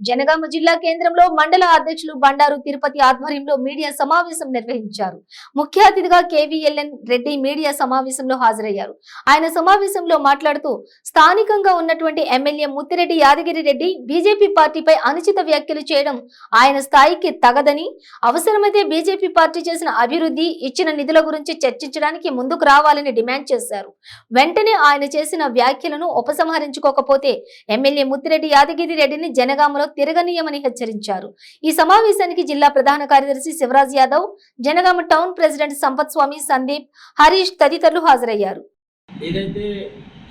జనగామ జిల్లా కేంద్రంలో మండల అధ్యక్షులు బండారు తిరుపతి ఆధ్వర్యంలో మీడియా సమావేశం నిర్వహించారు. ముఖ్య అతిథిగా కేవీఎల్ఎన్ రెడ్డి మీడియా సమావేశంలో హాజరయ్యారు. ఆయన సమావేశంలో మాట్లాడుతూ స్థానికంగా ఉన్నటువంటి ఎమ్మెల్యే ముత్తిరెడ్డి యాదగిరి రెడ్డి బీజేపీ పార్టీపై అనుచిత వ్యాఖ్యలు చేయడం ఆయన స్థాయికి తగదని అవసరమైతే బీజేపీ పార్టీ చేసిన అభివృద్ధి ఇచ్చిన నిధుల గురించి చర్చించడానికి ముందుకు రావాలని డిమాండ్ చేశారు. వెంటనే ఆయన చేసిన వ్యాఖ్యలను ఉపసంహరించుకోకపోతే ఎమ్మెల్యే ముత్తిరెడ్డి యాదగిరి రెడ్డిని జనగామలో తిరగనీయమని హెచ్చరించారు. ఈ సమావేశానికి జిల్లా ప్రధాన కార్యదర్శి శివరాజ్ యాదవ్ జనగామ టౌన్ ప్రెసిడెంట్ సంపత్ స్వామి సందీప్ హరీష్ తదితరులు హాజరయ్యారు. ఏదైతే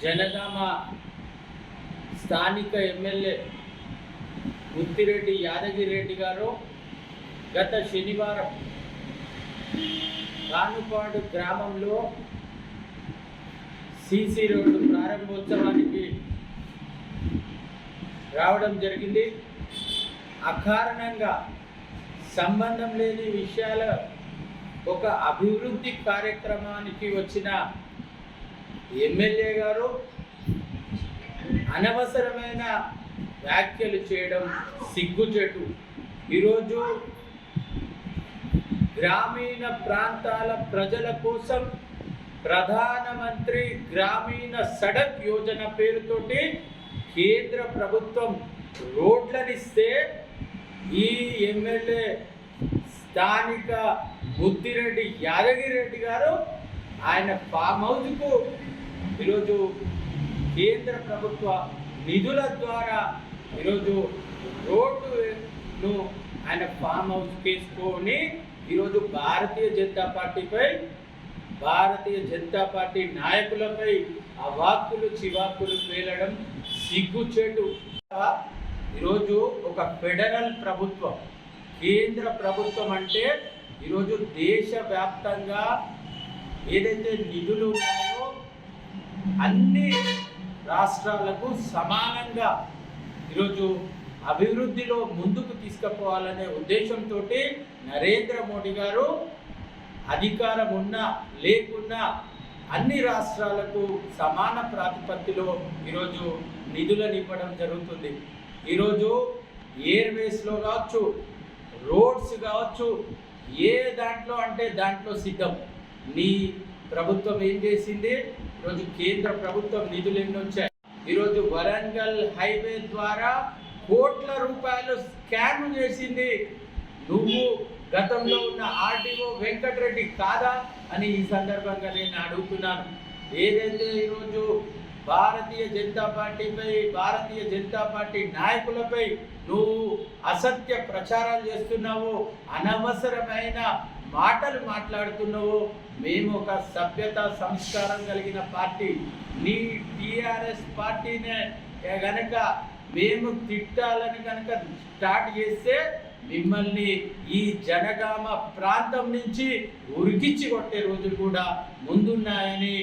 జనగామ స్థానిక ఎమ్మెల్యే ముత్తిరెడ్డి యాదగిరి రెడ్డి గారు గత శనివారం కానుపాడు గ్రామంలో సిసి రోడ్డు ప్రారంభోత్సవానికి రావడం జరిగింది. అకారణంగా సంబంధం లేని విషయాల ఒక అభివృద్ధి కార్యక్రమానికి వచ్చిన ఎమ్మెల్యే గారు అనవసరమైన వ్యాఖ్యలు చేయడం సిగ్గుచెటు. ఈరోజు గ్రామీణ ప్రాంతాల ప్రజల కోసం ప్రధానమంత్రి గ్రామీణ సడక్ యోజన పేరుతోటి కేంద్ర ప్రభుత్వం రోడ్లనిస్తే ఈ ఎమ్మెల్యే స్థానిక బుద్ధిరెడ్డి యాదగిరి రెడ్డి గారు ఆయన ఫామ్ హౌస్కు ఈరోజు కేంద్ర ప్రభుత్వ నిధుల ద్వారా ఈరోజు రోడ్డును ఆయన ఫామ్ హౌస్ తీసుకొని ఈరోజు భారతీయ జనతా పార్టీపై భారతీయ జనతా పార్టీ నాయకులపై అవాక్కులు చివాక్కులు పేలడం సిగ్గుచేటు. ఈరోజు ఒక ఫెడరల్ ప్రభుత్వం. కేంద్ర ప్రభుత్వం అంటే ఈరోజు దేశవ్యాప్తంగా ఏదైతే నిధులు ఉన్నాయో అన్ని రాష్ట్రాలకు సమానంగా ఈరోజు అభివృద్ధిలో ముందుకు తీసుకుపోవాలనే ఉద్దేశంతో నరేంద్ర మోడీ గారు అధికారం ఉన్నా లేకున్నా అన్ని రాష్ట్రాలకు సమాన ప్రాతిపత్తిలో ఈరోజు నిధులను ఇవ్వడం జరుగుతుంది. ఈరోజు ఎయిర్వేస్లో కావచ్చు రోడ్స్ కావచ్చు ఏ దాంట్లో అంటే దాంట్లో సిద్ధం. నీ ప్రభుత్వం ఏం చేసింది? ఈరోజు కేంద్ర ప్రభుత్వం నిధులు ఎన్ని వచ్చాయి? ఈరోజు వరంగల్ హైవే ద్వారా కోట్ల రూపాయలు స్కామ్ చేసింది. నువ్వు గతంలో ఉన్న ఆర్డీఓ వెంకటరెడ్డి కాదా అని ఈ సందర్భంగా నేను అడుగుతున్నాను. ఏదైతే ఈరోజు భారతీయ జనతా పార్టీపై భారతీయ జనతా పార్టీ నాయకులపై నువ్వు అసత్య ప్రచారాలు చేస్తున్నావు అనవసరమైన మాటలు మాట్లాడుతున్నావు మేము ఒక సభ్యత సంస్కారం కలిగిన పార్టీ. నీ టీఆర్ఎస్ పార్టీనే కనుక మేము తిట్టాలని కనుక స్టార్ట్ చేస్తే మిమ్మల్ని ఈ జనగామ ప్రాంతం నుంచి ఉరికిచ్చి కొట్టే రోజులు కూడా ముందున్నాయని